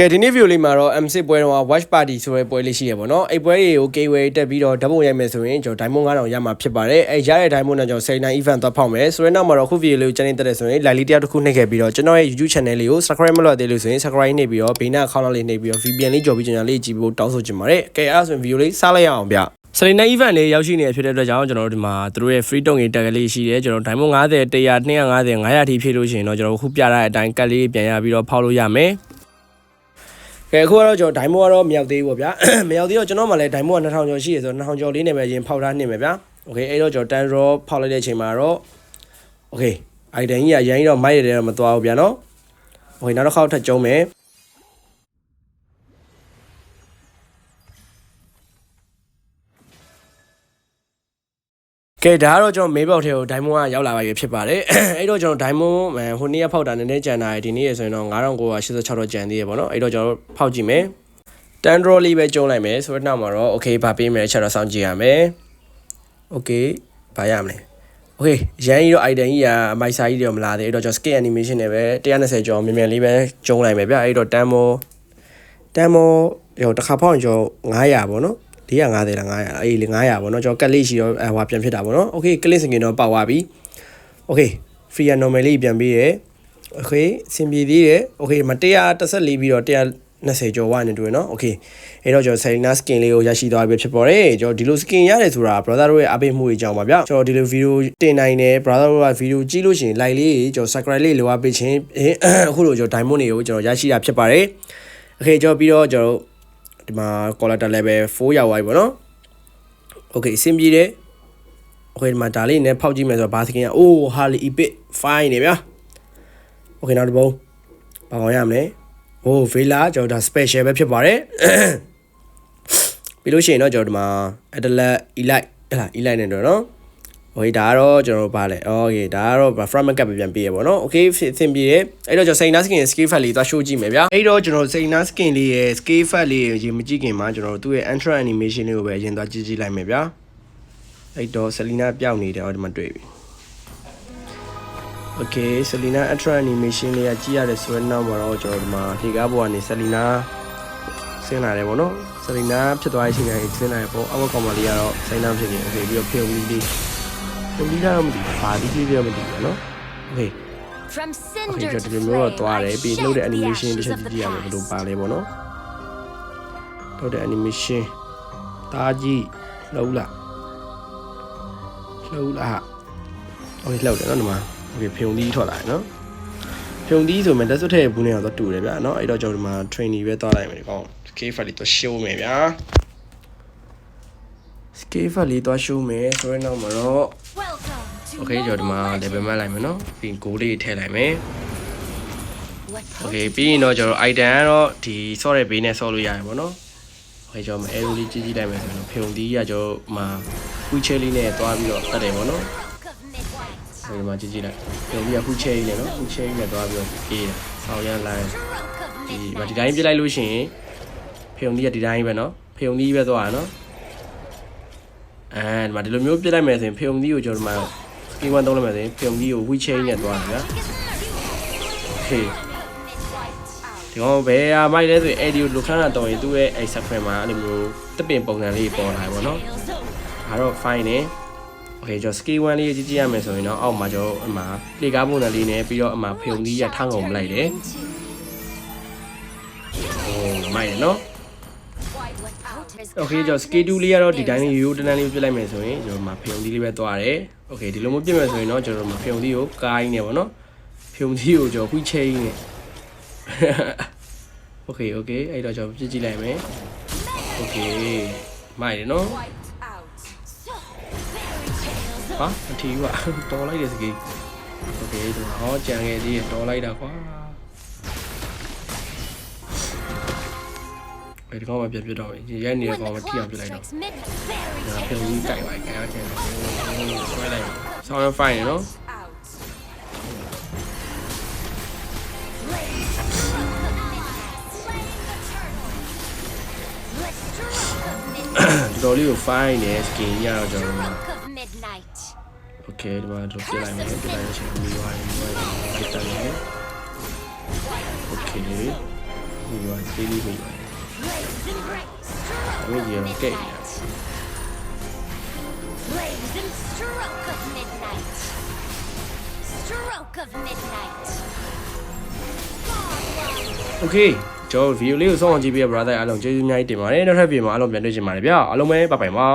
ကဲဒီနေ့ video လေးမှာတော့ M6 ပွဲတော့ watch party ဆိုတဲ့ပွဲလေးရှိရပါတော့အဲ့ပွဲတွေကို gateway တက်ပြီးတော့ဓာတ်ပုံရိုက်မယ်ဆိုရင်ကျွန်တော် diamond 9000ရမှာဖြစ်ပါတယ်အဲ့ရတဲ့ diamond နဲ့ကျွန်တော်79 event သွားဖောက်မယ်ဆိုရင်နောက်မှာတော့ခု video လေးကိုကျန်နေတက်တယ်ဆိုရင် like လေးတစ်ယောက်တစ်ခုနှိပ်ခဲ့ပြီးတော့ကျွန်တော်ရဲ့ YouTube channel လေးကို subscribe မလုပ်သေးလို့ဆိုရင် subscribe နှိပ်ပြီးတော့ဘေးနား account လေးနှိပ်ပြီးတော့ VPN လေးကြော်ပြီးကျွန်တော်လေးကြည့်ဖို့တောင်းဆိုချင်ပါတယ်ကဲအဲ့ဒါဆိုရင် video လေးစားလိုက်ရအောင်ဗျစလီနာ event လေးရောက်ရှိနေဖြစ်တဲ့အတွက်ကြောင့်ကျွန်တော်တို့ဒီမှာသူတို့ရဲ့ free token တက်ကလေးရှိတယ်ကျွန်တော် diamond 90 100 250 900အထိဖြည့်လို့ရှိရင်တော့ကျွန်တော်ခုပြထားတဲ့အတိုင်းကတ်လေးပြန်ရပြီးတော့ဖောက်လို့ရမယ် ကဲအခုကတော့ကျွန်တော်ဒိုင်မိုကတော့မရောက်သေးဘူးပေါ့ဗျာမရောက်သေးတော့ကျွန်တော်မှလည်းဒိုင်မိုက2000ကျော်ရှိရဆိုတော့2000ကျော်လေးနဲ့ပဲရင်ဖောက်ထားနေမယ်ဗျာโอเคအဲ့တော့ကျွန်တော်တန်ရောဖောက်လိုက်တဲ့အချိန်မှာတော့โอเคအိုင်တန်ကြီးကရန်ကြီးတော့မိုက်ရတယ်တော့မသွားဘူးဗျာနော်โอเคနောက်တစ်ခေါက်ထပ်ကျုံးမယ် ကဲဒါကတော့ကျွန်တော် mail box ထဲကို diamond ကရောက်လာပါပြီဖြစ်ပါတယ်အဲ့တော့ကျွန်တော် diamond ဟိုနေ့ကဖောက်တာနည်းနည်းကြံတာရယ်ဒီနေ့ရယ်ဆိုရင်တော့9986တော့ကြံသေးရယ်ပေါ့နော်အဲ့တော့ကျွန်တော်ဖောက်ကြည့်မယ် tandro လေးပဲကျုံးလိုက်မယ်ဆိုတော့နောက်မှာတော့ okay ဗာပေးမယ်ချက်တော့စောင့်ကြည့်ရမယ် okay ဗာရမလဲ okay ရန်ကြီးတော့ item ကြီးကအမိုက်စာကြီးတော့မလာသေးအဲ့တော့ကျွန်တော် scale animation နဲ့ပဲ120ကျော်မြန်မြန်လေးပဲကျုံးလိုက်မယ်ဗျအဲ့တော့ tandro tandro ဟိုတစ်ခါဖောက်ရင်ကျော်900ပေါ့နော် 450လား900အေး900ပေါ့နော်ကျွန်တော်ကက်လေးရှိတော့ဟွာပြန်ဖြစ်တာပေါ့နော်โอเคကလစ်စင်ကင်တော့ပေါက်သွားပြီโอเค free and normal လေးပြန်ပြီးရယ်โอเคစင်ပြေသေးတယ်โอเคမ114ပြီးတော့120ကျော်ဝနေတွေ့နော်โอเคအဲ့တော့ကျွန်တော် Selena skin လေးကိုရရှိသွားပြီဖြစ်ပေါ်တယ်ကျွန်တော်ဒီလို skin ရတယ်ဆိုတာ brother တို့ရဲ့အပိတ်မှုတွေကြောင့်ပါဗျကျွန်တော်ဒီလို video တင်နိုင်တယ် brother တို့က video ကြည့်လို့ရှိရင် like လေးကျွန်တော် subscribe လေးလိုအပ်ပေးခြင်းအခုလိုကျွန်တော် diamond တွေကိုကျွန်တော်ရရှိတာဖြစ်ပါတယ်โอเคကျွန်တော်ပြီးတော့ကျွန်တော် ဒီမှာ collector level 4ရောက်သွားပြီပေါ့နော် okay အဆင်ပြေတယ် okay ဒီမှာဒါလေးနဲ့ဖောက်ကြည့်မယ်ဆိုတော့ဘာစကင်ကအိုး Harley Epic fine နေဗျာ okay နောက်တစ်ပုံဘာကောင်းရမလဲဟို Vela ကျွန်တော်ဒါ special ပဲဖြစ်ပါတယ်ပြီးလို့ရှိရင်တော့ကျွန်တော်ဒီမှာ Atlas Elite ဟလာ Elite နဲ့တော့နော် okay ဒါကတော့ကျွန်တော်ဗာလဲ okay ဒါကတော့ front market ပဲပြန်ပေးရပေါ့နော် okay အသင်ပြေတယ်အဲ့တော့ကျွန်တော်စိန်နာစကင် scale fat လေးသွား show ကြည့်မယ်ဗျာအဲ့တော့ကျွန်တော်စိန်နာစကင်လေးရဲ့ scale fat လေးရေမကြည့်ခင်မှာကျွန်တော်သူ့ရဲ့ entry animation လေးကိုပဲအရင်သွားကြည့်ကြည့်လိုက်မယ်ဗျာအဲ့တော့ Selina ပျောက်နေတယ်ဟောဒီမှာတွေ့ပြီ okay Selina entry animation လေးကကြည့်ရတယ်ဆိုတော့နောက်မှာတော့ကျွန်တော်ဒီမှာထေကားပေါ်ကနေ Selina ဆင်းလာတယ်ပေါ့နော် Selina ဖြစ်သွားတဲ့အချိန်တိုင်းဆင်းလာတယ်ပေါ့အောက်ကောင်မလေးကတော့ Selina ဖြစ်နေ okay ပြီးတော့ဖြုတ်ပြီးပြီး ဖြုံပြီးတော့မသိဘူးဘာဒီကြည့်ပြမသိဘူးနော် Okay From Okay cinder ကျွန် to တော်ဒီလိုမျိုး flame, တော့သွားတယ် I ပြီးလှုပ်တဲ့ shed the animation တစ် ashes ချက် of ကြ the ည့်ရမယ်ဘယ်လို past. ပါလဲပေါ့နော်လှုပ်တဲ့ animation တားကြီးလှုပ်လားလှုပ်လား Okay လှုပ်တယ်နော်ဒီမှာ Okay ဖြုံသီးထွက်လာတယ်နော်ဖြုံသီးဆိုမှတက်စွတ်ထဲဘူးနေတော့တူတယ်ဗျာနော်အဲ့တော့ကျွန်တော်ဒီမှာ training ပဲသွားလိုက်မယ်ဒီကောင် scale file လေးတော့ show မယ်ဗျာ scale file လေးတော့ show မယ်ဆိုရင်တော့မှာတော့ Welcome to Okay ကျွန်တော်ဒီမှာ Mobile level မှတ်လိုက်မယ်နော်ပြီးရင် goal လေးထည့်လိုက်မယ် What Okay ပြီးရင်တော့ကျွန်တော် item ကတော့ဒီဆော့တဲ့ဘေးနဲ့ဆော့လို့ရတယ်ပေါ့နော် Okay ကျွန်တော် arrow လေးကြီးကြီးလိုက်မယ်ဆိုတော့ဖြုံသီးကကျွန်တော်မှာ quick chain လေးနဲ့သွားပြီးတော့တတ်တယ်ပေါ့နော် Stroke of midnight. ဒီမှာကြီးကြီးလိုက်ဖြုံသီးက quick chain နဲ့နော် quick chain နဲ့သွားပြီးတော့အေးတယ်ဆောင်းရမ်းလိုက် Stroke of ဒီ midnight. မှာဒီတိုင်းပြလိုက်လို့ရှိရင်ဖြုံသီးကဒီတိုင်းပဲနော်ဖြုံသီးပဲသွားတာနော်အဲဒီမှာဒီလိုမျိုးပြလိုက်မယ်ဆိုရင်ဖြုံသီးကိုကျွန်တော်ဒီမှာ skill 1သုံးလိုက်မယ်ဆိုရင်ဖြုံသီးကို quick chain နဲ့သွားတာဗျာ Okay ဒီကောင်ဘယ်ဟာမိုက်လဲဆိုရင်အဲ့ဒီကိုလိုခန်းတာတော်ရင်သူ့ရဲ့အဲ့ subframe မှာအဲ့လိုမျိုးတပင်ပုံစံလေးပေါ်လာတယ်ပေါ့နော်ဒါတော့ fine နေ Okay ကျွန်တော် scale 1လေးကြီးကြည့်ရမယ်ဆိုရင်တော့အောက်မှာကျွန်တော်အမှ play ကားပုံစံလေးနဲ့ပြီးတော့အမှဖုံသီးရထောင်းကုန်မလိုက်တယ်ဟိုမိုက်ရနော် Okay ကျွန်တော် scale 2လေးကတော့ဒီတိုင်းလေးရိုးရိုးတန်းတန်းလေးပြလိုက်မယ်ဆိုရင်ကျွန်တော်မှာဖုံသီးလေးပဲသွားတယ် Okay ဒီလိုမျိုးပြမယ်ဆိုရင်တော့ကျွန်တော်မှာဖုံသီးကိုကားရင်းနေပေါ့နော်ဖုံသီးကိုကျွန်တော် quick chain နဲ့ Okay okay အဲ့တော့ကျွန်တော်ပြစ်ကြည့်လိုက်မယ် Okay မိုက်တယ်နော် ဟာအထီးကတော်လိုက်တဲ့စကေးโอเคဒီမှာဟောကြံခဲ့သေးရတော်လိုက်တာကွာ ဒီကောင်မှပြတ်ပြတ်တော့ပြီရိုက်နေတဲ့ကောင်မှထိအောင်ပြစ်လိုက်တော့ဒါပြုံကြီးကြိုက်ပါကြိုက်ချင်တယ်ဆွဲလိုက်ဆောင်းရဖိုင်နော်ဒီတော်လေးကို fine နဲ့ skin ရတော့ကျွန်တော်တို့ of midnight. โอเคဒီမှာတို့ပြလိုက်မယ်ပြလိုက်ရချင်ပြီးသွားရင်ပြီးသွားရင်လိုက်တယ်โอเค ဒီရောသေးလေးမိပါ Blaze and break. I mean, Stroke you of know, okay. midnight. Blaze and stroke of midnight. Stroke of midnight. Godlike. Okay ကျွန်တော်ဗီဒီယိုလေးကိုစောင့်အောင်ကြည့်ပေးရ brother အားလုံးကျေးဇူးအများကြီးတင်ပါတယ်နောက်ထပ်ပြင်မှာအားလုံးပြန်တွေ့ချင်ပါတယ်ဗျာအားလုံးပဲဘိုင်ဘိုင်ပါ